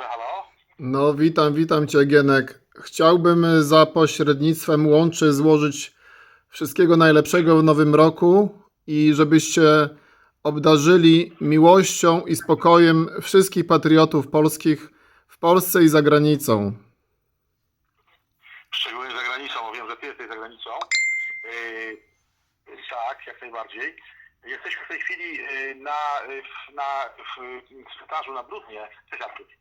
dobrze, halo? No, witam, witam Cię, Gienek. Chciałbym za pośrednictwem łączy złożyć wszystkiego najlepszego w nowym roku i żebyście obdarzyli miłością i spokojem wszystkich patriotów polskich w Polsce i za granicą. Szczególnie za granicą, bo wiem, że ty jesteś za granicą. Yy, tak, jak najbardziej. Jesteśmy w tej chwili yy, na, na, w cmentarzu na Brudnie. Cześć, Artur.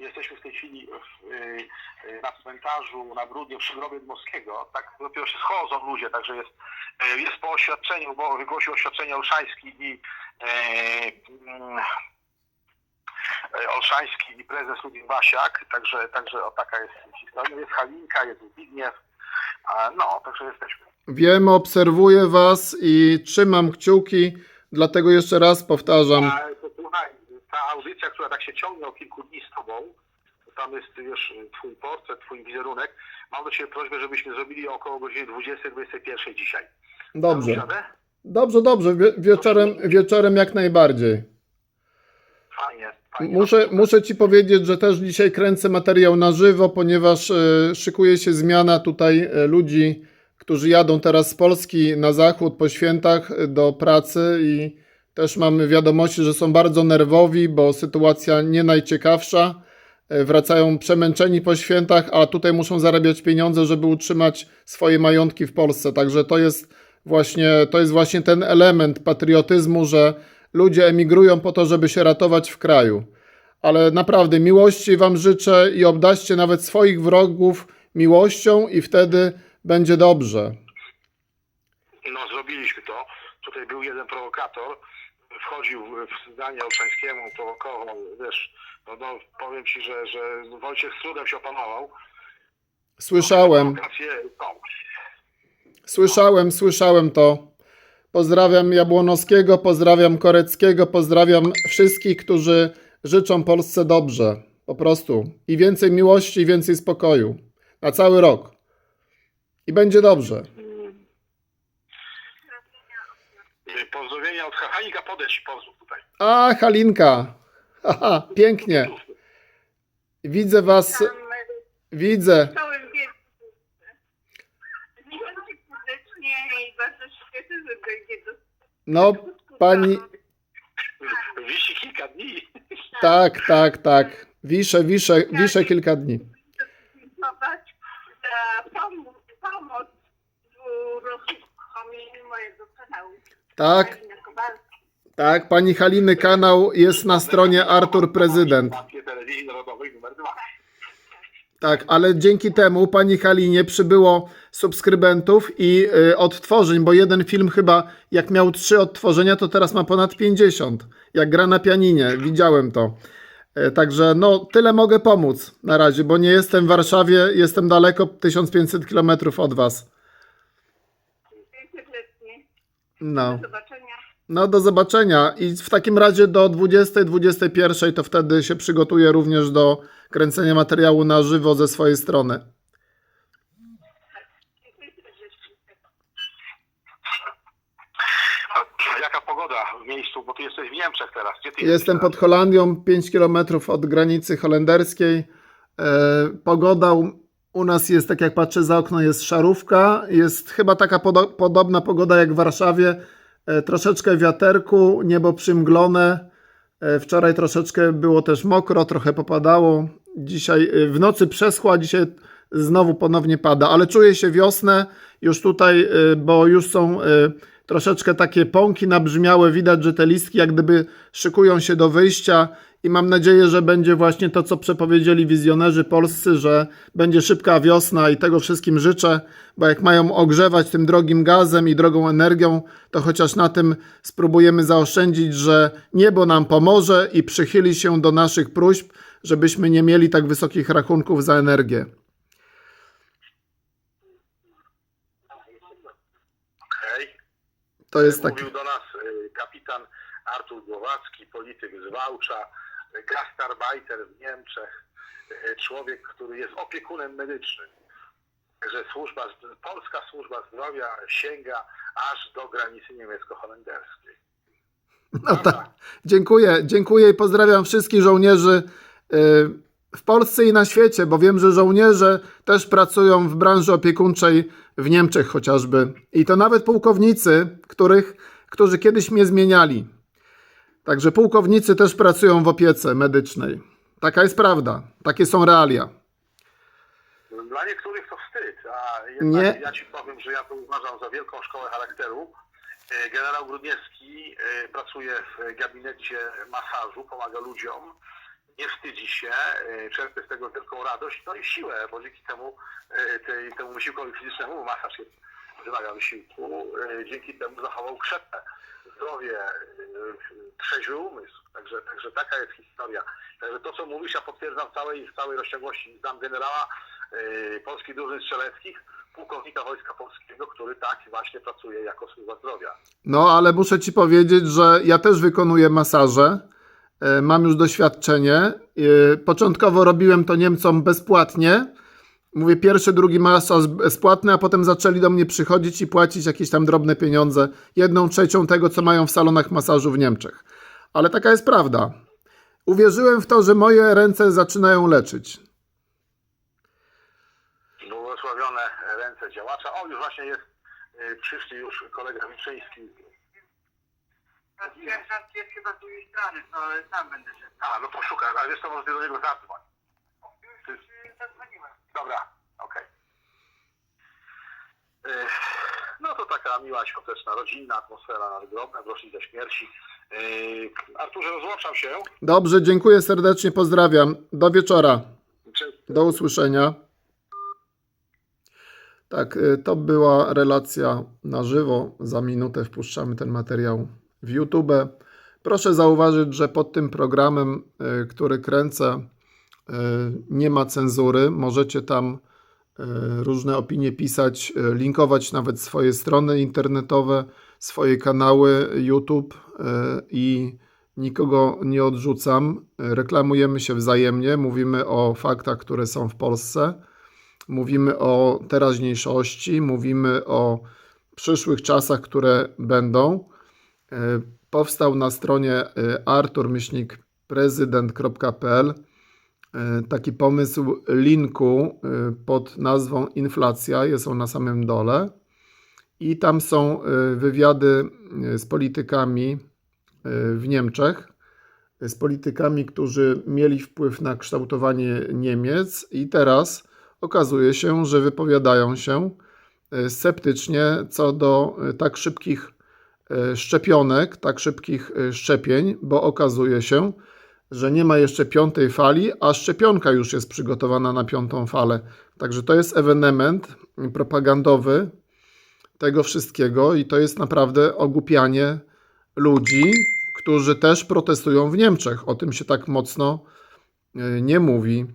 Jesteśmy w tej chwili w, yy, yy, na cmentarzu na Brudnie przy grobie Dmowskiego. Tak dopiero się schodzą ludzie, także jest, yy, jest po oświadczeniu, bo wygłosił oświadczenie Olszański i e, Olszański i prezes Ludwik Basiak, także, także o taka jest historia. Jest Halinka, jest Zbigniew, no, także jesteśmy. Wiem, obserwuję Was i trzymam kciuki, dlatego jeszcze raz powtarzam. A, to, słuchaj, ta audycja, która tak się ciągnie o kilku dni z Tobą, to tam jest już Twój portret, Twój wizerunek. Mam do Ciebie prośbę, żebyśmy zrobili około godziny 20-21 dzisiaj. Dobrze, dobrze, dobrze. Wie, wieczorem, wieczorem jak najbardziej. Fajnie, fajnie. Muszę, muszę Ci powiedzieć, że też dzisiaj kręcę materiał na żywo, ponieważ e, szykuje się zmiana tutaj e, ludzi, którzy jadą teraz z Polski na zachód po świętach e, do pracy i też mamy wiadomości, że są bardzo nerwowi, bo sytuacja nie najciekawsza. E, Wracają przemęczeni po świętach, a tutaj muszą zarabiać pieniądze, żeby utrzymać swoje majątki w Polsce. Także to jest właśnie, to jest właśnie ten element patriotyzmu, że ludzie emigrują po to, żeby się ratować w kraju. Ale naprawdę miłości Wam życzę i obdaście nawet swoich wrogów miłością, i wtedy będzie dobrze. No, zrobiliśmy to. Tutaj był jeden prowokator, wchodził w zdanie Olszańskiemu, prowokował, wiesz, no, no powiem ci, że, że Wojciech z trudem się opanował. Słyszałem, słyszałem, słyszałem to. Pozdrawiam Jabłonowskiego, pozdrawiam Koreckiego, pozdrawiam wszystkich, którzy życzą Polsce dobrze. Po prostu. I więcej miłości, i więcej spokoju. Na cały rok. I będzie dobrze. y, pozdrowienia od Tutaj. A, Halinka. Haha, pięknie. Widzę Was. Widzę. całym wieku. Serdecznie i bardzo się cieszę, że do No, pani. Wisi kilka dni. Tak, tak, tak. Wiszę, wiszę, wiszę kilka dni. podziękować za pomoc, uruchomieniu mojego kanału. Tak. Tak. Pani Haliny kanał jest na stronie Artur Prezydent. Mapie telewizji narodowej numer dwa. Tak, ale dzięki temu pani Halinie przybyło subskrybentów i y, odtworzeń, bo jeden film chyba, jak miał trzy odtworzenia, to teraz ma ponad 50. Jak gra na pianinie, widziałem to. E, Także no, tyle mogę pomóc na razie, bo nie jestem w Warszawie, jestem daleko, 1500 km od was. No. Do zobaczenia. No do zobaczenia i w takim razie do 20, 21 to wtedy się przygotuję również do kręcenia materiału na żywo ze swojej strony. Jaka pogoda w miejscu, bo ty jesteś w Niemczech teraz. Gdzie ty Jestem jesteś pod Holandią, 5 km od granicy holenderskiej. E, pogoda u, u nas jest, tak jak patrzę za okno, jest szarówka. Jest chyba taka podo podobna pogoda jak w Warszawie. E, troszeczkę wiaterku, niebo przymglone. E, wczoraj troszeczkę było też mokro, trochę popadało. Dzisiaj e, w nocy przeschła, dzisiaj znowu ponownie pada, ale czuję się wiosnę już tutaj, bo już są troszeczkę takie pąki nabrzmiałe, widać, że te listki jak gdyby szykują się do wyjścia i mam nadzieję, że będzie właśnie to, co przepowiedzieli wizjonerzy polscy, że będzie szybka wiosna i tego wszystkim życzę, bo jak mają ogrzewać tym drogim gazem i drogą energią, to chociaż na tym spróbujemy zaoszczędzić, że niebo nam pomoże i przychyli się do naszych próśb, żebyśmy nie mieli tak wysokich rachunków za energię. Okej. To jest tak. Mówił do nas y, kapitan Artur Głowacki, polityk z Wałcza, y, gastarbeiter w Niemczech, y, człowiek, który jest opiekunem medycznym. Także służba, polska służba zdrowia sięga aż do granicy niemiecko-holenderskiej. No tak. Dziękuję, dziękuję i pozdrawiam wszystkich żołnierzy w Polsce i na świecie, bo wiem, że żołnierze też pracują w branży opiekuńczej w Niemczech chociażby. I to nawet pułkownicy, których, którzy kiedyś mnie zmieniali. Także pułkownicy też pracują w opiece medycznej. Taka jest prawda. Takie są realia. Dla niektórych to wstyd, a jednak Nie. ja ci powiem, że ja to uważam za wielką szkołę charakteru. E, Generał Grudniewski e, pracuje w gabinecie masażu, pomaga ludziom, nie wstydzi się, e, czerpie z tego wielką radość, no i siłę, bo dzięki temu, e, tej, temu wysiłkowi fizycznemu, masaż jest, wymaga wysiłku, e, dzięki temu zachował krzepę, zdrowie, trzeźwy umysł. Także, także taka jest historia. Także to, co mówisz, ja potwierdzam w całej, w całej rozciągłości. Znam generała polskich drużyn strzeleckich, pułkownika Wojska Polskiego, który tak właśnie pracuje jako służba zdrowia. No, ale muszę ci powiedzieć, że ja też wykonuję masaże. E, Mam już doświadczenie. E, Początkowo robiłem to Niemcom bezpłatnie. Mówię, pierwszy, drugi masaż bezpłatny, a potem zaczęli do mnie przychodzić i płacić jakieś tam drobne pieniądze. Jedną trzecią tego, co mają w salonach masażu w Niemczech. Ale taka jest prawda. Uwierzyłem w to, że moje ręce zaczynają leczyć. Błogosławione ręce działacza. O, już właśnie jest, e, przyszli już kolega Miczyński. Pierwsza jest chyba z drugiej strony, to sam będę szedł. A, no poszukaj, ale wiesz co, może do niego zadzwoń. Ty- Zadzwoniłem. Dobra, okej. E, No to taka miła, świąteczna, rodzinna atmosfera nadgrobna, w rocznicę śmierci. Arturze, rozłączam się. Dobrze, dziękuję serdecznie, pozdrawiam. Do wieczora. Do usłyszenia. Tak, y, to była relacja na żywo. Za minutę wpuszczamy ten materiał w YouTube. Proszę zauważyć, że pod tym programem, y, który kręcę, y, nie ma cenzury. Możecie tam y, różne opinie pisać, linkować nawet swoje strony internetowe, swoje kanały YouTube i nikogo nie odrzucam. Reklamujemy się wzajemnie, mówimy o faktach, które są w Polsce, mówimy o teraźniejszości, mówimy o przyszłych czasach, które będą. Y, Powstał na stronie y, artur-prezydent.pl y, taki pomysł linku pod nazwą Inflacja, jest on na samym dole. I tam są wywiady z politykami w Niemczech, z politykami, którzy mieli wpływ na kształtowanie Niemiec, i teraz okazuje się, że wypowiadają się sceptycznie co do tak szybkich szczepionek, tak szybkich y, szczepień, bo okazuje się, że nie ma jeszcze piątej fali, a szczepionka już jest przygotowana na piątą falę. Także to jest ewenement propagandowy tego wszystkiego i to jest naprawdę ogłupianie ludzi, którzy też protestują w Niemczech. O tym się tak mocno y, nie mówi.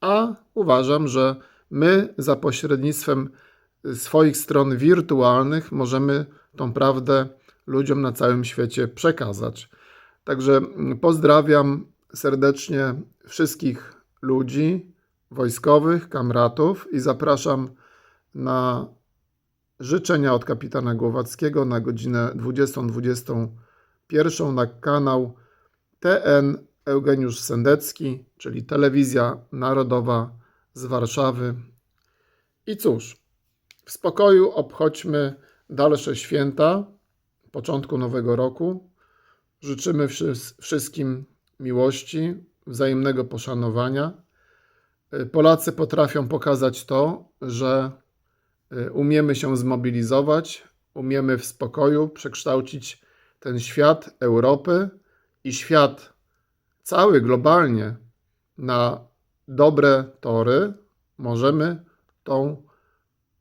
A uważam, że my za pośrednictwem swoich stron wirtualnych możemy tą prawdę ludziom na całym świecie przekazać. Także mm, pozdrawiam serdecznie wszystkich ludzi, wojskowych, kamratów i zapraszam na życzenia od kapitana Głowackiego na godzinę 20.21 na kanał TN Eugeniusz Sendecki, czyli Telewizja Narodowa z Warszawy. I cóż, w spokoju obchodźmy dalsze święta, początku nowego roku. Życzymy wszys- wszystkim miłości, wzajemnego poszanowania. Y, Polacy potrafią pokazać to, że y, umiemy się zmobilizować, umiemy w spokoju przekształcić ten świat Europy i świat cały globalnie na dobre tory. Możemy tą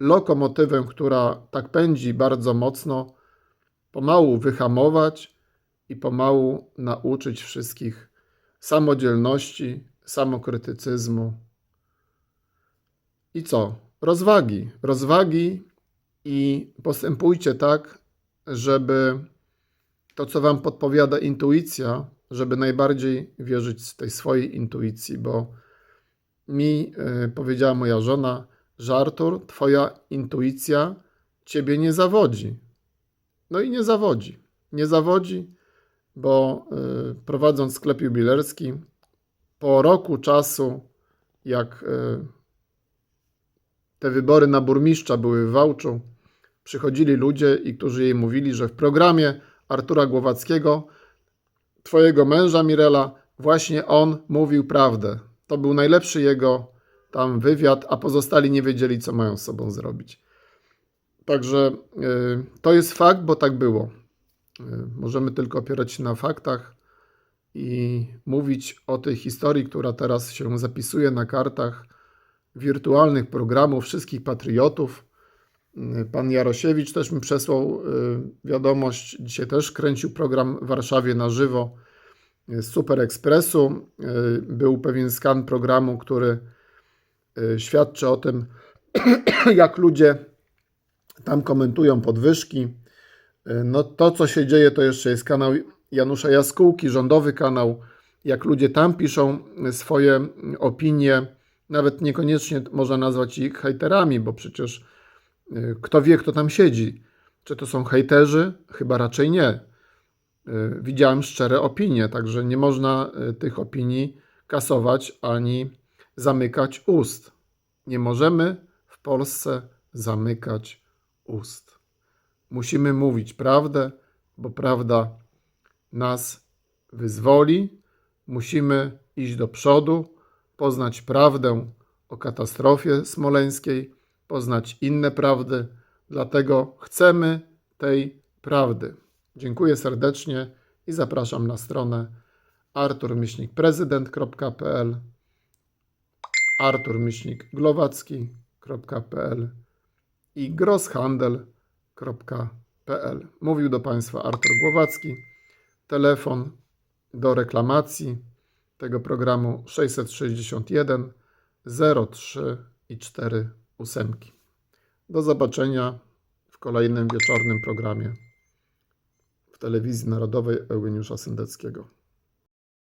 lokomotywę, która tak pędzi bardzo mocno, pomału wyhamować i pomału nauczyć wszystkich samodzielności, samokrytycyzmu. I co? Rozwagi. Rozwagi i postępujcie tak, żeby to, co Wam podpowiada intuicja, żeby najbardziej wierzyć tej swojej intuicji, bo mi y, powiedziała moja żona, że Artur, Twoja intuicja Ciebie nie zawodzi. No i nie zawodzi. Nie zawodzi, bo y, prowadząc sklep jubilerski, po roku czasu, jak e, te wybory na burmistrza były w Wałczu, przychodzili ludzie i którzy jej mówili, że w programie Artura Głowackiego, twojego męża Mirela, właśnie on mówił prawdę. To był najlepszy jego tam wywiad, a pozostali nie wiedzieli, co mają z sobą zrobić. Także y, to jest fakt, bo tak było. Y, możemy tylko opierać się na faktach i mówić o tej historii, która teraz się zapisuje na kartach wirtualnych programów wszystkich patriotów. Y, Pan Jarosiewicz też mi przesłał wiadomość. Dzisiaj też kręcił program w Warszawie na żywo z Super Expressu. Był pewien skan programu, który świadczy o tym, jak ludzie tam komentują podwyżki. Y, No to, co się dzieje, to jeszcze jest kanał Janusza Jaskółki, rządowy kanał. Jak ludzie tam piszą swoje opinie, nawet niekoniecznie można nazwać ich hejterami, bo przecież y, kto wie, kto tam siedzi. Czy to są hejterzy? Chyba raczej nie. Widziałem szczere opinie, także nie można tych opinii kasować ani zamykać ust. Nie możemy w Polsce zamykać ust. Musimy mówić prawdę, bo prawda nas wyzwoli. Musimy iść do przodu, poznać prawdę o katastrofie smoleńskiej, poznać inne prawdy. Dlatego chcemy tej prawdy. Dziękuję serdecznie i zapraszam na stronę arturmyślnikprezydent.pl arturmyślnikglowacki.pl i grosshandel.pl. Mówił do Państwa Artur Głowacki. Telefon do reklamacji tego programu 661 03 i 4 ósemki. Do zobaczenia w kolejnym wieczornym programie w telewizji narodowej Eugeniusza Sendeckiego.